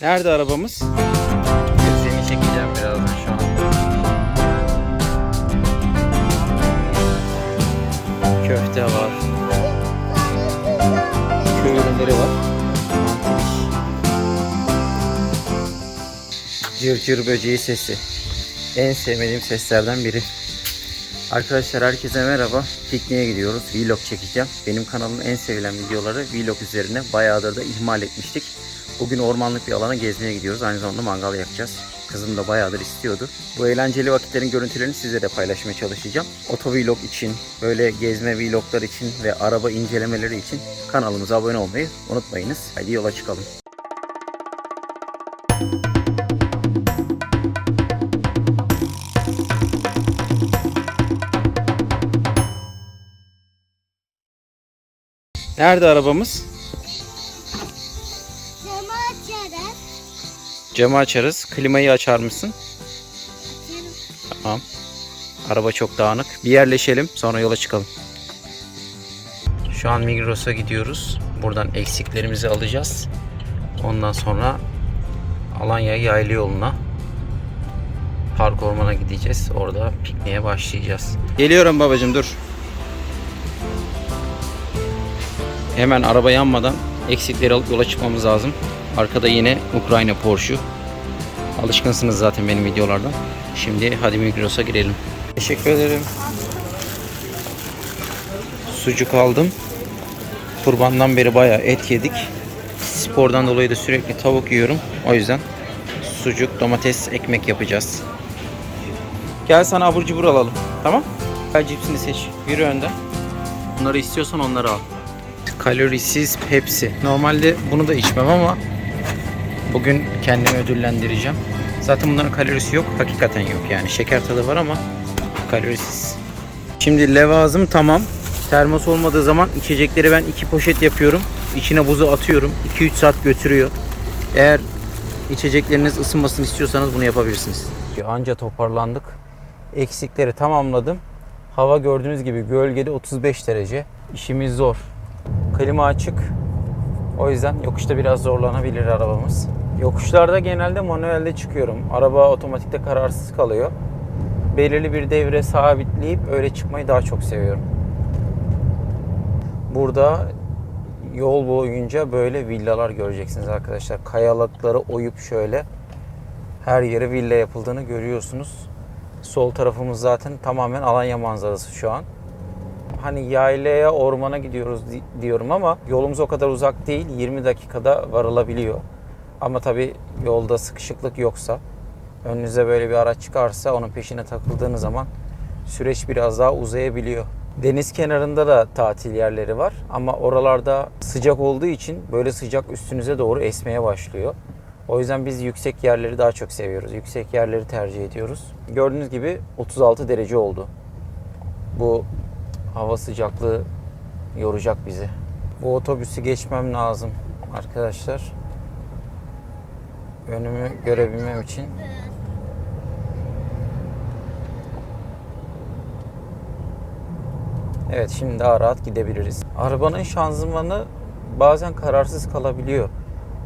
Nerede arabamız? Seni çekeceğim birazdan şu an. Köfte var. Köy ürünleri var. Cır cır böceği sesi. En sevmediğim seslerden biri. Arkadaşlar herkese merhaba. Pikniğe gidiyoruz. Vlog çekeceğim. Benim kanalımın en sevilen videoları vlog üzerine. Bayağıdır da ihmal etmiştik. Bugün ormanlık bir alana gezmeye gidiyoruz. Aynı zamanda mangal yakacağız. Kızım da bayağıdır istiyordu. Bu eğlenceli vakitlerin görüntülerini sizle de paylaşmaya çalışacağım. Otovlog için, böyle gezme vloglar için ve araba incelemeleri için kanalımıza abone olmayı unutmayınız. Haydi yola çıkalım. Nerede arabamız? Camı açarız. Klimayı açar mısın? Tamam. Araba çok dağınık. Bir yerleşelim sonra yola çıkalım. Şu an Migros'a gidiyoruz. Buradan eksiklerimizi alacağız. Ondan sonra Alanya Yaylı yoluna Park Orman'a gideceğiz. Orada pikniğe başlayacağız. Geliyorum babacım dur. Hemen araba yanmadan eksikleri alıp yola çıkmamız lazım. Arkada yine Ukrayna Porsche. Alışkınsınız zaten benim videolardan. Şimdi hadi Migros'a girelim. Teşekkür ederim. Sucuk aldım. Kurbandan beri bayağı et yedik. Spordan dolayı da sürekli tavuk yiyorum. O yüzden sucuk, domates, ekmek yapacağız. Gel sana abur cubur alalım. Tamam? Gel cipsini seç. Yürü önden. Bunları istiyorsan onları al. Kalorisiz Pepsi. Normalde bunu da içmem ama bugün kendimi ödüllendireceğim. Zaten bunların kalorisi yok. Hakikaten yok yani. Şeker tadı var ama kalorisiz. Şimdi levazım tamam. Termos olmadığı zaman içecekleri ben iki poşet yapıyorum. İçine buzu atıyorum. 2-3 saat götürüyor. Eğer içecekleriniz ısınmasını istiyorsanız bunu yapabilirsiniz. Anca toparlandık. Eksikleri tamamladım. Hava gördüğünüz gibi gölgede 35 derece. İşimiz zor. Klima açık. O yüzden yokuşta biraz zorlanabilir arabamız. Yokuşlarda genelde manuelde çıkıyorum. Araba otomatikte kararsız kalıyor. Belirli bir devre sabitleyip öyle çıkmayı daha çok seviyorum. Burada yol boyunca böyle villalar göreceksiniz arkadaşlar. Kayalıkları oyup şöyle her yere villa yapıldığını görüyorsunuz. Sol tarafımız zaten tamamen Alanya manzarası şu an. Hani yaylaya, ormana gidiyoruz di- diyorum ama yolumuz o kadar uzak değil. 20 dakikada varılabiliyor. Ama tabi yolda sıkışıklık yoksa, önünüze böyle bir araç çıkarsa onun peşine takıldığınız zaman süreç biraz daha uzayabiliyor. Deniz kenarında da tatil yerleri var ama oralarda sıcak olduğu için böyle sıcak üstünüze doğru esmeye başlıyor. O yüzden biz yüksek yerleri daha çok seviyoruz. Yüksek yerleri tercih ediyoruz. Gördüğünüz gibi 36 derece oldu. Bu hava sıcaklığı yoracak bizi. Bu otobüsü geçmem lazım arkadaşlar. Önümü görebilmem için. Evet şimdi daha rahat gidebiliriz. Arabanın şanzımanı bazen kararsız kalabiliyor.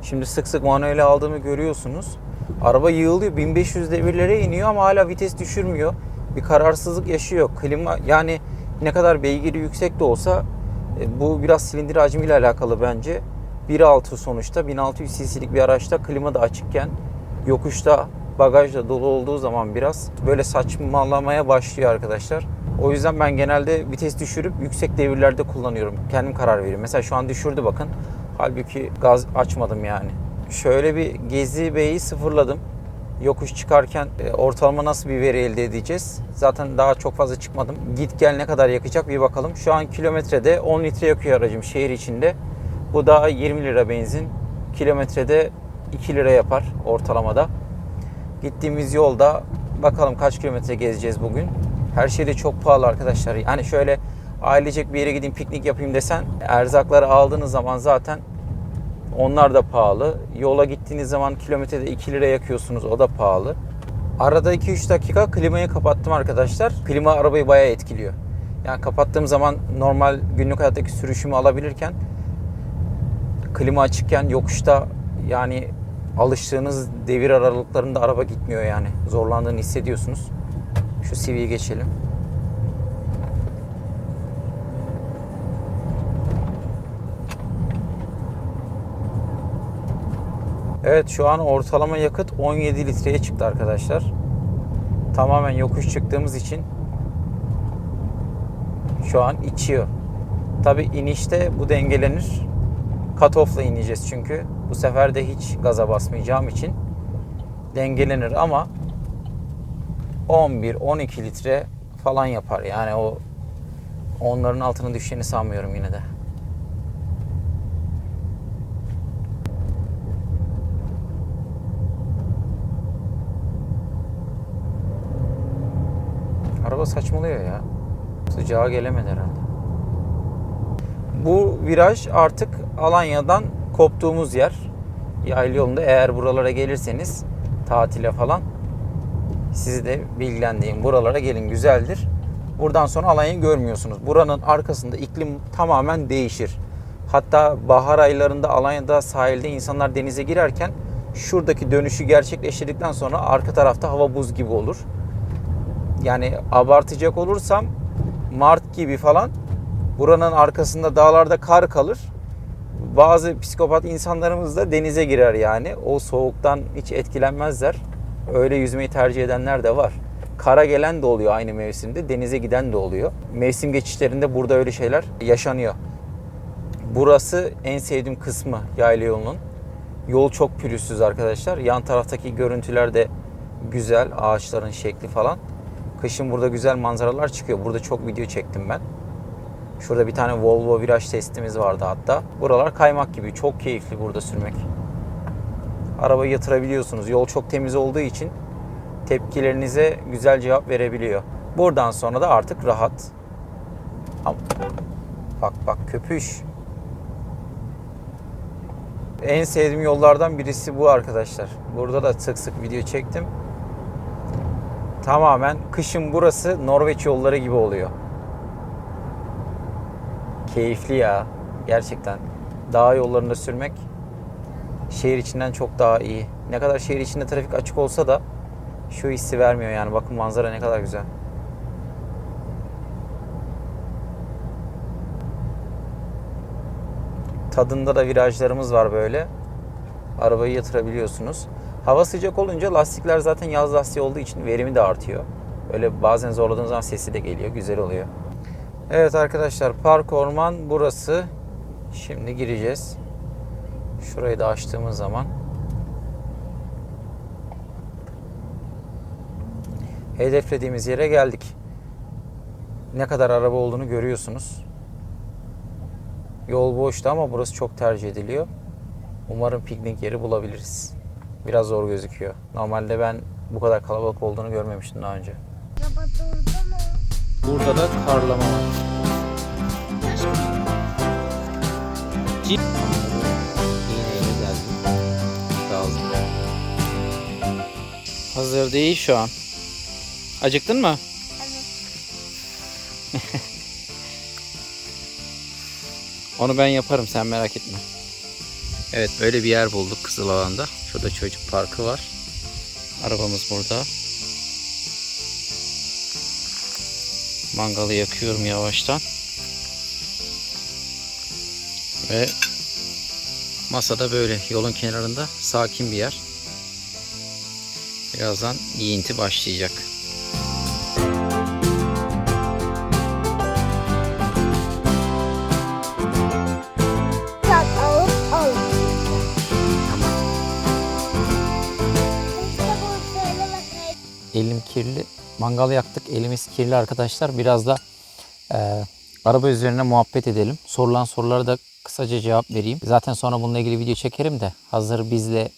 Şimdi sık sık manuele aldığımı görüyorsunuz. Araba yığılıyor 1500 devirlere iniyor ama hala vites düşürmüyor. Bir kararsızlık yaşıyor. Klima yani ne kadar beygiri yüksek de olsa e, bu biraz silindir hacmiyle alakalı bence. 1.6 sonuçta 1600 cc'lik bir araçta klima da açıkken yokuşta bagaj da dolu olduğu zaman biraz böyle saçmalamaya başlıyor arkadaşlar. O yüzden ben genelde vites düşürüp yüksek devirlerde kullanıyorum. Kendim karar veriyorum. Mesela şu an düşürdü bakın. Halbuki gaz açmadım yani. Şöyle bir Gezi Bey'i sıfırladım. Yokuş çıkarken e, ortalama nasıl bir veri elde edeceğiz? Zaten daha çok fazla çıkmadım. Git gel ne kadar yakacak bir bakalım. Şu an kilometrede 10 litre yakıyor aracım şehir içinde. Bu da 20 lira benzin. Kilometrede 2 lira yapar ortalamada. Gittiğimiz yolda bakalım kaç kilometre gezeceğiz bugün. Her şey de çok pahalı arkadaşlar. Yani şöyle ailecek bir yere gideyim piknik yapayım desen erzakları aldığınız zaman zaten onlar da pahalı. Yola gittiğiniz zaman kilometrede 2 lira yakıyorsunuz o da pahalı. Arada 2-3 dakika klimayı kapattım arkadaşlar. Klima arabayı bayağı etkiliyor. Yani kapattığım zaman normal günlük hayattaki sürüşümü alabilirken klima açıkken yokuşta yani alıştığınız devir aralıklarında araba gitmiyor yani. Zorlandığını hissediyorsunuz. Şu CV'yi geçelim. Evet şu an ortalama yakıt 17 litreye çıktı arkadaşlar. Tamamen yokuş çıktığımız için şu an içiyor. Tabi inişte bu dengelenir. Cut-off'la ineceğiz çünkü. Bu sefer de hiç gaza basmayacağım için dengelenir ama 11-12 litre falan yapar. Yani o onların altına düşeceğini sanmıyorum yine de. Araba saçmalıyor ya. Sıcağı gelemedi herhalde. Bu viraj artık Alanya'dan koptuğumuz yer. Yaylı yolunda eğer buralara gelirseniz tatile falan sizi de bilgilendireyim. Buralara gelin güzeldir. Buradan sonra Alanya'yı görmüyorsunuz. Buranın arkasında iklim tamamen değişir. Hatta bahar aylarında Alanya'da sahilde insanlar denize girerken şuradaki dönüşü gerçekleştirdikten sonra arka tarafta hava buz gibi olur. Yani abartacak olursam Mart gibi falan buranın arkasında dağlarda kar kalır. Bazı psikopat insanlarımız da denize girer yani. O soğuktan hiç etkilenmezler. Öyle yüzmeyi tercih edenler de var. Kara gelen de oluyor aynı mevsimde, denize giden de oluyor. Mevsim geçişlerinde burada öyle şeyler yaşanıyor. Burası en sevdiğim kısmı yayla yolunun. Yol çok pürüzsüz arkadaşlar. Yan taraftaki görüntüler de güzel. Ağaçların şekli falan. Kışın burada güzel manzaralar çıkıyor. Burada çok video çektim ben. Şurada bir tane Volvo viraj testimiz vardı hatta. Buralar kaymak gibi. Çok keyifli burada sürmek. Arabayı yatırabiliyorsunuz. Yol çok temiz olduğu için tepkilerinize güzel cevap verebiliyor. Buradan sonra da artık rahat. Bak bak köpüş. En sevdiğim yollardan birisi bu arkadaşlar. Burada da sık sık video çektim. Tamamen kışın burası Norveç yolları gibi oluyor. Keyifli ya. Gerçekten. Dağ yollarında sürmek şehir içinden çok daha iyi. Ne kadar şehir içinde trafik açık olsa da şu hissi vermiyor yani. Bakın manzara ne kadar güzel. Tadında da virajlarımız var böyle. Arabayı yatırabiliyorsunuz. Hava sıcak olunca lastikler zaten yaz lastiği olduğu için verimi de artıyor. Öyle bazen zorladığınız zaman sesi de geliyor. Güzel oluyor. Evet arkadaşlar park orman burası. Şimdi gireceğiz. Şurayı da açtığımız zaman hedeflediğimiz yere geldik. Ne kadar araba olduğunu görüyorsunuz. Yol boştu ama burası çok tercih ediliyor. Umarım piknik yeri bulabiliriz. Biraz zor gözüküyor. Normalde ben bu kadar kalabalık olduğunu görmemiştim daha önce. Burada da karlama var. Hazır değil şu an. Acıktın mı? Evet. Onu ben yaparım sen merak etme. Evet böyle bir yer bulduk Kızılavan'da. Şurada çocuk parkı var. Arabamız burada. Mangalı yakıyorum yavaştan. Ve masada böyle yolun kenarında sakin bir yer. Birazdan yiyinti başlayacak. Elim kirli. Mangal yaktık. Elimiz kirli arkadaşlar. Biraz da e, araba üzerine muhabbet edelim. Sorulan sorulara da kısaca cevap vereyim. Zaten sonra bununla ilgili video çekerim de hazır bizle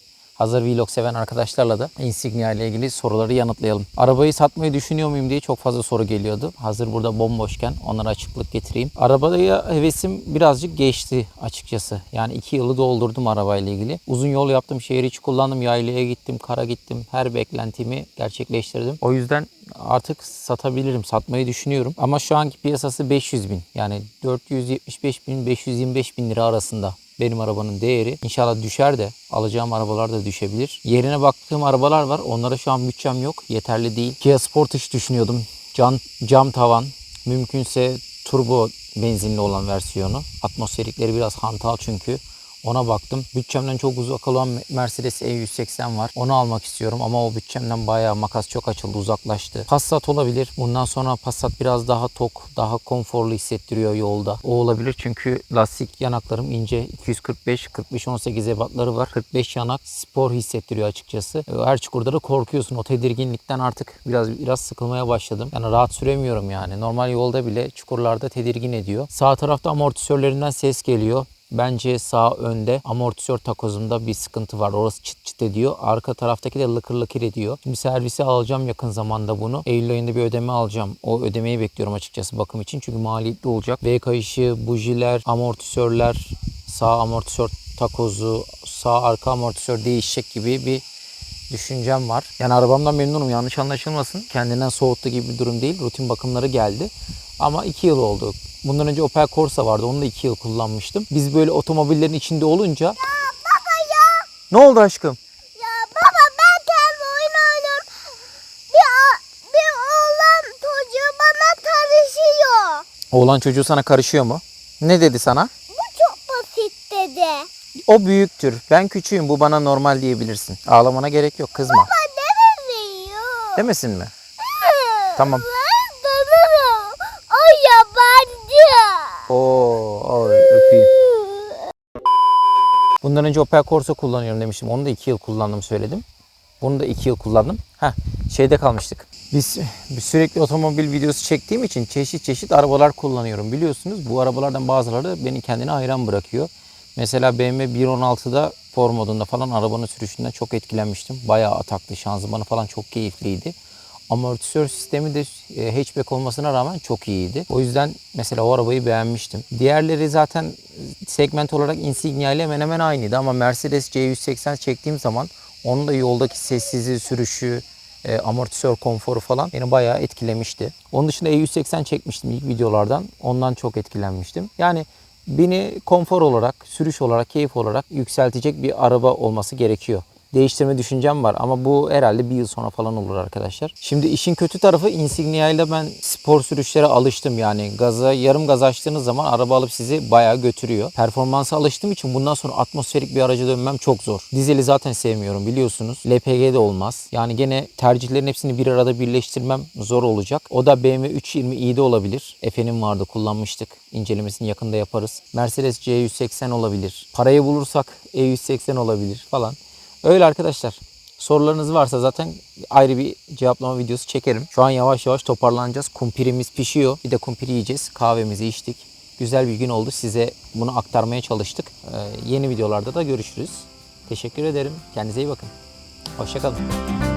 Hazır vlog seven arkadaşlarla da Insignia ile ilgili soruları yanıtlayalım. Arabayı satmayı düşünüyor muyum diye çok fazla soru geliyordu. Hazır burada bomboşken onlara açıklık getireyim. Arabaya hevesim birazcık geçti açıkçası. Yani iki yılı doldurdum arabayla ilgili. Uzun yol yaptım, şehir içi kullandım, yaylaya gittim, kara gittim. Her beklentimi gerçekleştirdim. O yüzden artık satabilirim, satmayı düşünüyorum. Ama şu anki piyasası 500 bin. Yani 475 bin, 525 bin lira arasında benim arabanın değeri. İnşallah düşer de alacağım arabalar da düşebilir. Yerine baktığım arabalar var. Onlara şu an bütçem yok. Yeterli değil. Kia Sportage düşünüyordum. Cam, cam tavan. Mümkünse turbo benzinli olan versiyonu. Atmosferikleri biraz hantal çünkü. Ona baktım. Bütçemden çok uzak olan Mercedes E180 var. Onu almak istiyorum ama o bütçemden bayağı makas çok açıldı, uzaklaştı. Passat olabilir. Bundan sonra Passat biraz daha tok, daha konforlu hissettiriyor yolda. O olabilir çünkü lastik yanaklarım ince. 245 45 18 ebatları var. 45 yanak spor hissettiriyor açıkçası. Her çukurda da korkuyorsun. O tedirginlikten artık biraz biraz sıkılmaya başladım. Yani rahat süremiyorum yani. Normal yolda bile çukurlarda tedirgin ediyor. Sağ tarafta amortisörlerinden ses geliyor. Bence sağ önde amortisör takozunda bir sıkıntı var. Orası çıt çıt ediyor. Arka taraftaki de lıkır lıkır ediyor. Şimdi servise alacağım yakın zamanda bunu. Eylül ayında bir ödeme alacağım. O ödemeyi bekliyorum açıkçası bakım için. Çünkü maliyetli olacak. V kayışı, bujiler, amortisörler, sağ amortisör takozu, sağ arka amortisör değişecek gibi bir düşüncem var. Yani arabamdan memnunum yanlış anlaşılmasın. Kendinden soğuttu gibi bir durum değil. Rutin bakımları geldi. Ama 2 yıl oldu. Bundan önce Opel Corsa vardı. Onu da 2 yıl kullanmıştım. Biz böyle otomobillerin içinde olunca... Baba ya. Ne oldu aşkım? Ya baba ben kendi oyun oynuyorum. Bir, bir oğlan çocuğu bana karışıyor. Oğlan çocuğu sana karışıyor mu? Ne dedi sana? Bu çok basit dedi. O büyüktür. Ben küçüğüm. Bu bana normal diyebilirsin. Ağlamana gerek yok. Kızma. Baba demiyor. Demesin mi? Tamam. Ben tanırım. O yabancı. Oo. Bundan önce Opel Corsa kullanıyorum demiştim. Onu da 2 yıl kullandım söyledim. Bunu da 2 yıl kullandım. Heh, şeyde kalmıştık. Biz biz sürekli otomobil videosu çektiğim için çeşit çeşit arabalar kullanıyorum. Biliyorsunuz bu arabalardan bazıları beni kendine hayran bırakıyor. Mesela BMW 1.16'da Spor modunda falan arabanın sürüşünden çok etkilenmiştim. Bayağı ataklı, şanzımanı falan çok keyifliydi. Amortisör sistemi de e, hatchback olmasına rağmen çok iyiydi. O yüzden mesela o arabayı beğenmiştim. Diğerleri zaten e, segment olarak Insignia ile hemen hemen aynıydı ama Mercedes C180 çektiğim zaman onun da yoldaki sessizliği, sürüşü, e, amortisör konforu falan beni bayağı etkilemişti. Onun dışında E180 çekmiştim ilk videolardan. Ondan çok etkilenmiştim. Yani beni konfor olarak, sürüş olarak, keyif olarak yükseltecek bir araba olması gerekiyor değiştirme düşüncem var ama bu herhalde bir yıl sonra falan olur arkadaşlar. Şimdi işin kötü tarafı Insignia ile ben spor sürüşlere alıştım yani gaza yarım gaz açtığınız zaman araba alıp sizi bayağı götürüyor. Performansa alıştığım için bundan sonra atmosferik bir araca dönmem çok zor. Dizeli zaten sevmiyorum biliyorsunuz. LPG de olmaz. Yani gene tercihlerin hepsini bir arada birleştirmem zor olacak. O da BMW 320i de olabilir. Efe'nin vardı kullanmıştık. İncelemesini yakında yaparız. Mercedes C180 olabilir. Parayı bulursak E180 olabilir falan. Öyle arkadaşlar. Sorularınız varsa zaten ayrı bir cevaplama videosu çekerim. Şu an yavaş yavaş toparlanacağız. Kumpirimiz pişiyor. Bir de kumpir yiyeceğiz. Kahvemizi içtik. Güzel bir gün oldu. Size bunu aktarmaya çalıştık. Ee, yeni videolarda da görüşürüz. Teşekkür ederim. Kendinize iyi bakın. Hoşçakalın.